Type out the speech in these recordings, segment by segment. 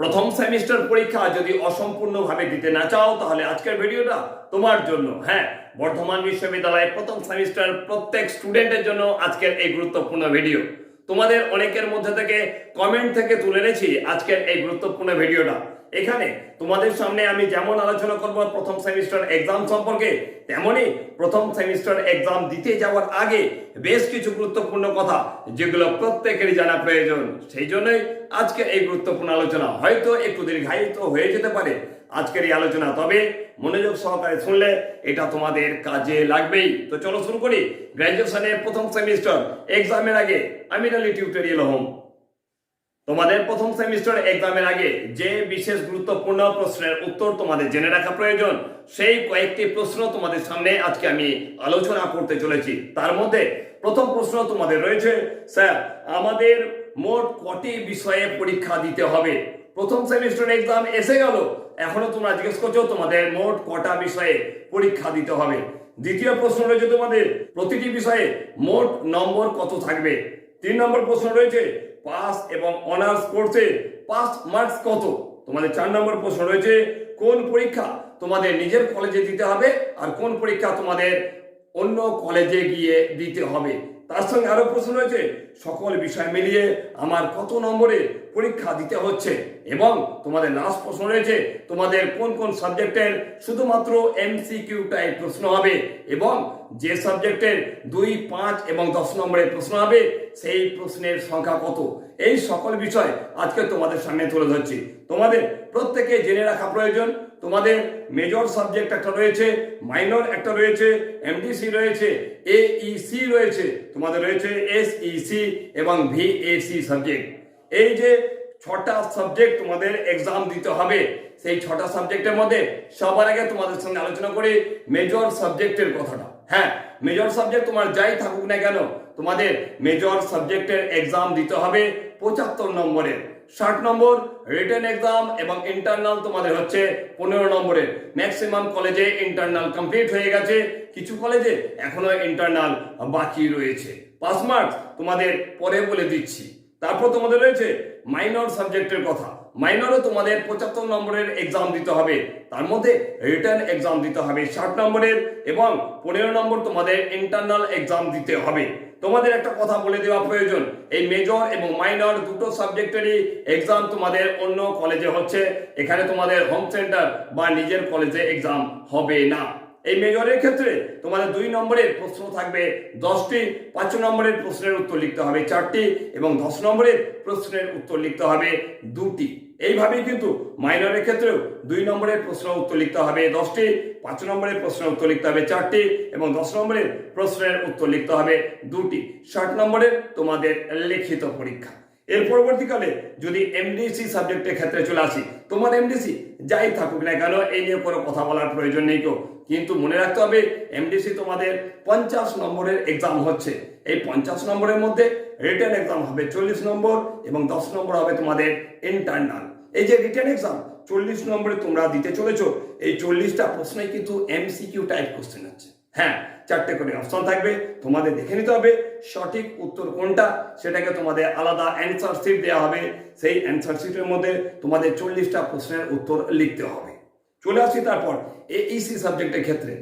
প্রথম সেমিস্টার পরীক্ষা যদি অসম্পূর্ণভাবে দিতে না চাও, তাহলে আজকের ভিডিওটা তোমার জন্য। হ্যাঁ বর্ধমান বিশ্ববিদ্যালয়ের প্রথম সেমিস্টার প্রত্যেক স্টুডেন্টের জন্য আজকের এই গুরুত্বপূর্ণ ভিডিও। তোমাদের অনেকের মধ্যে থেকে কমেন্ট থেকে তুলে এনেছি আজকের এই গুরুত্বপূর্ণ ভিডিওটা। এখানে তোমাদের সামনে আমি যেমন আলোচনা করব প্রথম সেমিস্টার এক্সাম সম্পর্কে তেমনই প্রথম সেমিস্টার এক্সাম দিতে যাওয়ার আগে বেশ কিছু গুরুত্বপূর্ণ কথা, যেগুলো প্রত্যেকেরই জানা প্রয়োজন। সেই জন্যই আজকের এই গুরুত্বপূর্ণ আলোচনা হয়তো একটু দীর্ঘায়িত হয়ে যেতে পারে আজকের এই আলোচনা, তবে মনোযোগ সহকারে শুনলে এটা তোমাদের কাজে লাগবেই। তো চলো শুরু করি। গ্র্যাজুয়েশনের প্রথম সেমিস্টার এক্সামের আগে, আমি আলী টিউটোরিয়াল হোম। তোমাদের প্রথম সেমিস্টার এক্সামের আগে যে বিশেষ গুরুত্বপূর্ণ প্রশ্নের উত্তর তোমাদের জেনে রাখা প্রয়োজন, সেই কয়েকটি প্রশ্ন তোমাদের সামনে আজকে আমি আলোচনা করতে চলেছি। তার মধ্যে প্রথম প্রশ্ন তোমাদের রয়েছে, স্যার, আমাদের মোট কটি বিষয়ে পরীক্ষা দিতে হবে? প্রথম সেমিস্টার এক্সাম এসে গেল। এখনও তোমরা জিজ্ঞেস করছ, তোমাদের মোট কটা বিষয়ে পরীক্ষা দিতে হবে? দ্বিতীয় প্রশ্ন রয়েছে তোমাদের, প্রতিটি বিষয়ে মোট নম্বর কত থাকবে? তিন নম্বর প্রশ্ন রয়েছে পাস এবং অনার্স কোর্সে পাস মার্কস কত? তোমাদের চার নম্বর প্রশ্ন রয়েছে, কোন পরীক্ষা তোমাদের নিজের কলেজে দিতে হবে আর কোন পরীক্ষা তোমাদের অন্য কলেজে গিয়ে দিতে হবে? তার সঙ্গে আরও প্রশ্ন রয়েছে, সকল বিষয় মিলিয়ে আমার কত নম্বরে পরীক্ষা দিতে হচ্ছে? এবং তোমাদের লাস্ট প্রশ্ন রয়েছে, তোমাদের কোন কোন সাবজেক্টের শুধুমাত্র এমসিকিউ টাইপ প্রশ্ন হবে? এবং যে সাবজেক্টের দুই, পাঁচ এবং দশ নম্বরের প্রশ্ন হবে, সেই প্রশ্নের সংখ্যা কত? এই সকল বিষয় আজকে তোমাদের সামনে তুলে ধরছি। তোমাদের প্রত্যেকে জেনে রাখা প্রয়োজন তোমাদের মেজর সাবজেক্ট একটা রয়েছে মাইনর একটা রয়েছে এমডিসি রয়েছে এইসি রয়েছে, তোমাদের রয়েছে এসইসি এবং ভিএসি সাবজেক্ট এই যে ছটা সাবজেক্ট তোমাদের এক্সাম দিতে হবে, সেই ছটা সাবজেক্টের মধ্যে সবার আগে তোমাদের সঙ্গে আলোচনা করি মেজর সাবজেক্টের কথাটা। হ্যাঁ মেজর সাবজেক্ট তোমার যাই থাকুক না কেন তোমাদের মেজর সাবজেক্টের এক্সাম দিতে হবে পঁচাত্তর নম্বরের। ষাট নম্বর রিটার্ন এক্সাম এবং ইন্টারনাল তোমাদের হচ্ছে পনেরো নম্বরের। ম্যাক্সিমাম কলেজে ইন্টারনাল কমপ্লিট হয়ে গেছে। কিছু কলেজে এখনও ইন্টারনাল বাকি রয়েছে। পাস মার্কস তোমাদের পরে বলে দিচ্ছি। তারপর তোমাদের রয়েছে মাইনর সাবজেক্টের কথা। মাইনরও তোমাদের পঁচাত্তর নম্বরের এক্সাম দিতে হবে। তার মধ্যে রিটার্ন এক্সাম দিতে হবে ষাট নম্বরের এবং পনেরো নম্বর তোমাদের ইন্টারনাল এক্সাম দিতে হবে। তোমাদের একটা কথা বলে দেওয়া প্রয়োজন। এই মেজর এবং মাইনর দুটো সাবজেক্টেরই এক্সাম তোমাদের অন্য কলেজে হচ্ছে। এখানে তোমাদের হোম সেন্টার বা নিজের কলেজে এক্সাম হবে না। এই মেজরের ক্ষেত্রে তোমাদের দুই নম্বরের প্রশ্ন থাকবে, দশটি, পাঁচ নম্বরের প্রশ্নের উত্তর লিখতে হবে, চারটি এবং দশ নম্বরের প্রশ্নের উত্তর লিখতে হবে দুটি। এইভাবেই কিন্তু মাইনরের ক্ষেত্রেও দুই নম্বরের প্রশ্ন উত্তর লিখতে হবে, দশটি, পাঁচ নম্বরের প্রশ্নের উত্তর লিখতে হবে, চারটি এবং দশ নম্বরের প্রশ্নের উত্তর লিখতে হবে দুটি। ষাট নম্বরের তোমাদের লিখিত পরীক্ষা। এর পরবর্তীকালে যদি এমডিসি সাবজেক্টের ক্ষেত্রে চলে আসি, তোমার এমডিসি যাই থাকুক না কেন, এই নিয়ে কোনো কথা বলার প্রয়োজন নেই কেউ। কিন্তু মনে রাখতে হবে এমডিসি তোমাদের পঞ্চাশ নম্বরের এক্সাম হচ্ছে। এই পঞ্চাশ নম্বরের মধ্যে রিটার্ন এক্সাম হবে চল্লিশ নম্বর এবং দশ নম্বর হবে তোমাদের ইন্টারনাল এই যে রিটার্ন এক্সাম চল্লিশ নম্বরে তোমরা দিতে চলেছো, এই চল্লিশটা প্রশ্নে কিন্তু এমসিকিউ টাইপ কোশ্চেন আছে হ্যাঁ চারটে করে অপশন থাকবে। তোমাদের দেখে নিতে হবে সঠিক উত্তর কোনটা, সেটাকে তোমাদের আলাদা অ্যান্সার শিট দেওয়া হবে। সেই অ্যান্সার শিটের মধ্যে তোমাদের চল্লিশটা প্রশ্নের উত্তর লিখতে হবে। চলে আসছি তারপর এইসি সাবজেক্টের ক্ষেত্রে।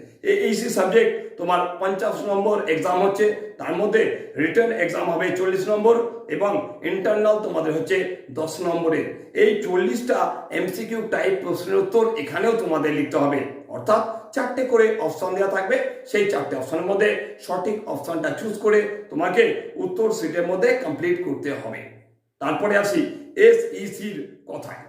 এইসি সাবজেক্ট তোমার পঞ্চাশ নম্বর এক্সাম হচ্ছে, তার মধ্যে রিটার্ন এক্সাম হবে চল্লিশ নম্বর এবং ইন্টারনাল তোমাদের হচ্ছে দশ নম্বরের। এই চল্লিশটা এমসিকিউ টাইপ প্রশ্নের উত্তর এখানেও তোমাদের লিখতে হবে। অর্থাৎ চারটে করে অপশন দেওয়া থাকবে। সেই চারটে অপশনের মধ্যে সঠিক অপশনটা চুজ করে তোমাকে উত্তর সিটের মধ্যে কমপ্লিট করতে হবে। তারপরে আসি এসইসির কথায়।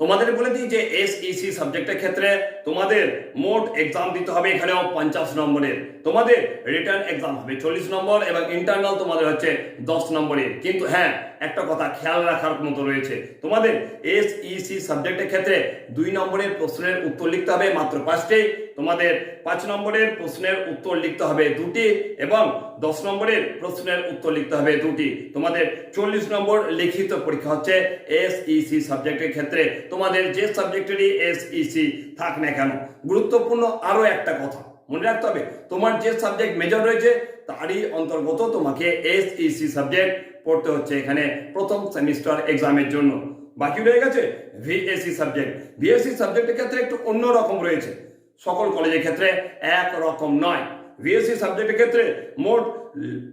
তোমাদের বলে দিই যে এসইসি সাবজেক্টের ক্ষেত্রে তোমাদের মোট এক্সাম দিতে হবে এখানেও পঞ্চাশ নম্বরের। তোমাদের রিটার্ন এক্সাম হবে চল্লিশ নম্বর এবং ইন্টারনাল তোমাদের হচ্ছে দশ নম্বরের। কিন্তু হ্যাঁ একটা কথা খেয়াল রাখার মতো রয়েছে। তোমাদের এসইসি সাবজেক্টের ক্ষেত্রে দুই নম্বরের প্রশ্নের উত্তর লিখতে হবে মাত্র পাঁচটি। তোমাদের পাঁচ নম্বরের প্রশ্নের উত্তর লিখতে হবে দুটি এবং দশ নম্বরের প্রশ্নের উত্তর লিখতে হবে দুটি। তোমাদের চল্লিশ নম্বর লিখিত পরীক্ষা হচ্ছে এসইসি সাবজেক্টের ক্ষেত্রে। তোমাদের যে সাবজেক্টেরই এসইসি থাক না কেন, গুরুত্বপূর্ণ আরও একটা কথা মনে রাখতে হবে, তোমার যে সাবজেক্ট মেজর রয়েছে তারই অন্তর্গত তোমাকে এসইসি সাবজেক্ট পড়তে হচ্ছে এখানে প্রথম সেমিস্টার এক্সামের জন্য। বাকি রয়ে গেছে ভিএসসি সাবজেক্ট। ভিএসসি সাবজেক্টের ক্ষেত্রে একটু অন্যরকম রয়েছে। সকল কলেজের ক্ষেত্রে এক রকম নয়। বিএসসি সাবজেক্টের ক্ষেত্রে মোট,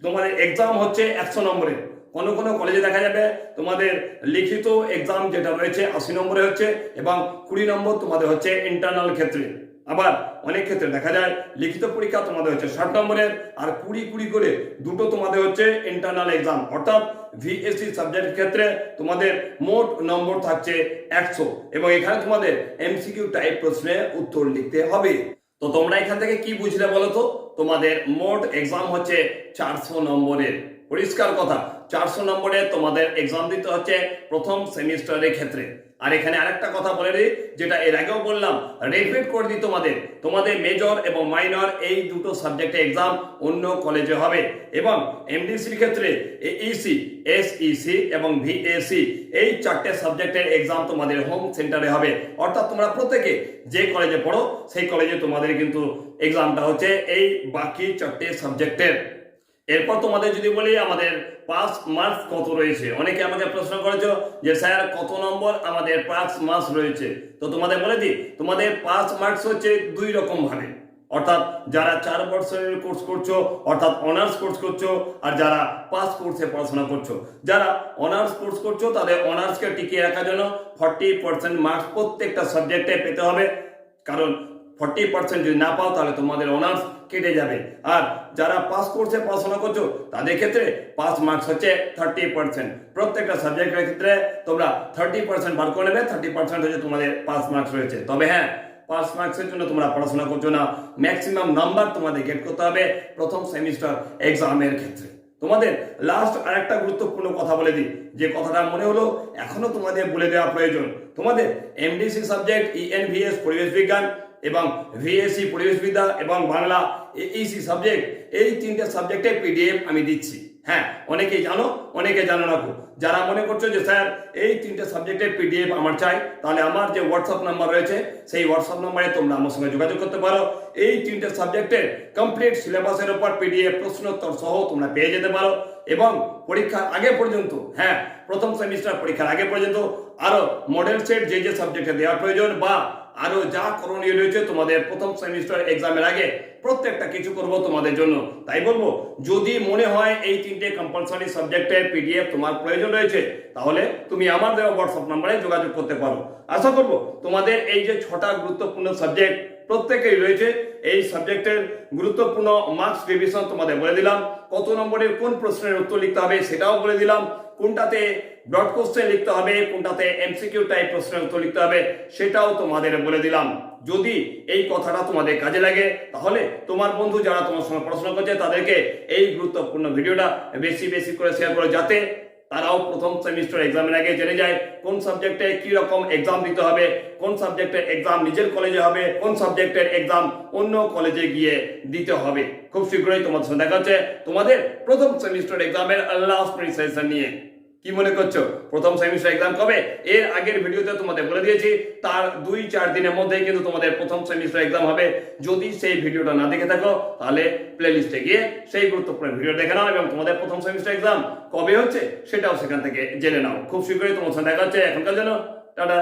তোমাদের এক্সাম হচ্ছে একশো নম্বরের। কোনো কোনো কলেজে দেখা যাবে তোমাদের লিখিত এক্সাম যেটা রয়েছে আশি নম্বরে হচ্ছে এবং কুড়ি নম্বর তোমাদের হচ্ছে ইন্টারনাল ক্ষেত্রে। আবার অনেক ক্ষেত্রে দেখা যায়, লিখিত পরীক্ষা তোমাদের হচ্ছে ষাট নম্বরের, আর কুড়ি কুড়ি করে দুটো তোমাদের হচ্ছে ইন্টারনাল এক্সাম অর্থাৎ ভিএসসি সাবজেক্ট ক্ষেত্রে তোমাদের মোট নম্বর থাকছে একশো। এবং এখানে তোমাদের এমসিকিউ টাইপ প্রশ্নে উত্তর লিখতে হবে। তো তোমরা এখান থেকে কি বুঝলে বলো তো? তোমাদের মোট এক্সাম হচ্ছে চারশো নম্বরের। পরিষ্কার কথা। চারশো নম্বরে তোমাদের এক্সাম দিতে হচ্ছে প্রথম সেমিস্টারের ক্ষেত্রে। আর এখানে আরেকটা কথা বলে দিই, যেটা এর আগেও বললাম রিপিট করে দিই তোমাদের। তোমাদের মেজর এবং মাইনর এই দুটো সাবজেক্টে এক্সাম অন্য কলেজে হবে। এবং এমডিসির ক্ষেত্রে এইসি এসইসি এবং ভিএসি এই চারটে সাবজেক্টের এক্সাম তোমাদের হোম সেন্টারে হবে। অর্থাৎ তোমরা প্রত্যেকে যে কলেজে পড়ো, সেই কলেজে তোমাদের কিন্তু এক্সামটা হচ্ছে এই বাকি চারটে সাবজেক্টের এরপর তোমাদের যদি বলি আমাদের পাস মার্কস কত রয়েছে? অনেকে আমাকে প্রশ্ন করেছ যে, স্যার, কত নম্বর আমাদের পাস মার্কস রয়েছে? তো তোমাদের বলে দিই, তোমাদের পাস মার্কস হচ্ছে দুই রকম ভাবে। অর্থাৎ যারা চার বছরের কোর্স করছ, অর্থাৎ অনার্স কোর্স করছ, আর যারা পাস কোর্সে পড়াশোনা করছ। যারা অনার্স কোর্স করছ, তাদের অনার্সকে টিকিয়ে রাখার জন্য ফর্টি পার্সেন্ট মার্কস প্রত্যেকটা সাবজেক্টে পেতে হবে। কারণ ফর্টি পার্সেন্ট যদি না পাও, তাহলে তোমাদের অনার্স কেটে যাবে। আর যারা পাস কোর্সে পড়াশোনা করছ, তাদের ক্ষেত্রে পাস মার্কস হচ্ছে থার্টি পার্সেন্ট। প্রত্যেকটা সাবজেক্টের ক্ষেত্রে তোমরা থার্টি পার্সেন্ট বার করে নেবে, থার্টি পার্সেন্ট হচ্ছে তোমাদের পাস মার্কস রয়েছে। তবে হ্যাঁ পাস মার্কসের জন্য তোমরা পড়াশোনা করছ না। ম্যাক্সিমাম নাম্বার তোমাদের গেট করতে হবে প্রথম সেমিস্টার এক্সামের ক্ষেত্রে। তোমাদের লাস্ট আরেকটা গুরুত্বপূর্ণ কথা বলে দিই। যে কথাটা মনে হলো, এখনও তোমাদের বলে দেওয়া প্রয়োজন। তোমাদের এমডিসি সাবজেক্ট ইএনভিএস পরিবেশ বিজ্ঞান এবং ভিএসসি পরিবেশবিদ্যা এবং বাংলা এইসি সাবজেক্ট এই তিনটে সাবজেক্টে পিডিএফ আমি দিচ্ছি। হ্যাঁ অনেকেই জানো অনেকে জানো না যারা মনে করছ যে, স্যার, এই তিনটে সাবজেক্টের পিডিএফ আমার চাই, তাহলে আমার যে হোয়াটসঅ্যাপ নাম্বার রয়েছে, সেই হোয়াটসঅ্যাপ নাম্বারে তোমরা আমার সঙ্গে যোগাযোগ করতে পারো। এই তিনটে সাবজেক্টের কমপ্লিট সিলেবাসের উপর পিডিএফ প্রশ্নোত্তর সহ তোমরা পেয়ে যেতে পারো এবং পরীক্ষার আগে পর্যন্ত হ্যাঁ প্রথম সেমিস্টার পরীক্ষার আগে পর্যন্ত আরও মডেল সেট যে যে সাবজেক্টে দেওয়া প্রয়োজন বা আরও যা করণীয় রয়েছে তোমাদের প্রথম সেমিস্টার এক্সামের আগে প্রত্যেকটা কিছু করব তোমাদের জন্য। তাই বলব, যদি মনে হয় এই তিনটে কম্পালসারি সাবজেক্টের পিডিএফ তোমার প্রয়োজন রয়েছে, তাহলে তুমি আমার দেওয়া হোয়াটসঅ্যাপ নাম্বারে যোগাযোগ করতে পারো। আশা করব, তোমাদের এই যে ছটা গুরুত্বপূর্ণ সাবজেক্ট প্রত্যেকেই রয়েছে এই সাবজেক্টের গুরুত্বপূর্ণ মার্কস রিভিশন তোমাদের বলে দিলাম। কত নম্বরের কোন প্রশ্নের উত্তর লিখতে হবে সেটাও বলে দিলাম। কোনটাতে ব্রড কোশ্চেন লিখতে হবে, কোনটাতে এমসিকিউ টাইপ প্রশ্নের উত্তর লিখতে হবে সেটাও তোমাদের বলে দিলাম। যদি এই কথাটা তোমাদের কাজে লাগে, তাহলে তোমার বন্ধু যারা তোমার সঙ্গে পড়াশোনা করছে, তাদেরকে এই গুরুত্বপূর্ণ ভিডিওটা বেশি বেশি করে শেয়ার করো যাতে তারাও প্রথম সেমিস্টার এক্সামের আগে জেনে যায় কোন সাবজেক্টে কি রকম এক্সাম দিতে হবে, কোন সাবজেক্টের এক্সাম নিজের কলেজে হবে, কোন সাবজেক্টের এক্সাম অন্য কলেজে গিয়ে দিতে হবে। খুব শীঘ্রই তোমার সাথে দেখা হচ্ছে তোমাদের প্রথম সেমিস্টার এক্সামের লাস্ট সেশন নিয়ে। কি মনে করছ? প্রথম সেমিস্টার এক্সাম কবে? এর আগের ভিডিওতে তোমাদের বলে দিয়েছি, তার দুই চার দিনের মধ্যে কিন্তু তোমাদের প্রথম সেমিস্টার এক্সাম হবে। যদি সেই ভিডিওটা না দেখে থাকো, তাহলে প্লে লিস্টে গিয়ে সেই গুরুত্বপূর্ণ ভিডিও দেখে নাও এবং তোমাদের প্রথম সেমিস্টার এক্সাম কবে হচ্ছে, সেটাও সেখান থেকে জেনে নাও। খুব শীঘ্রই তোমার সাথে দেখা হচ্ছে। এখনকার জন্য, টাটা।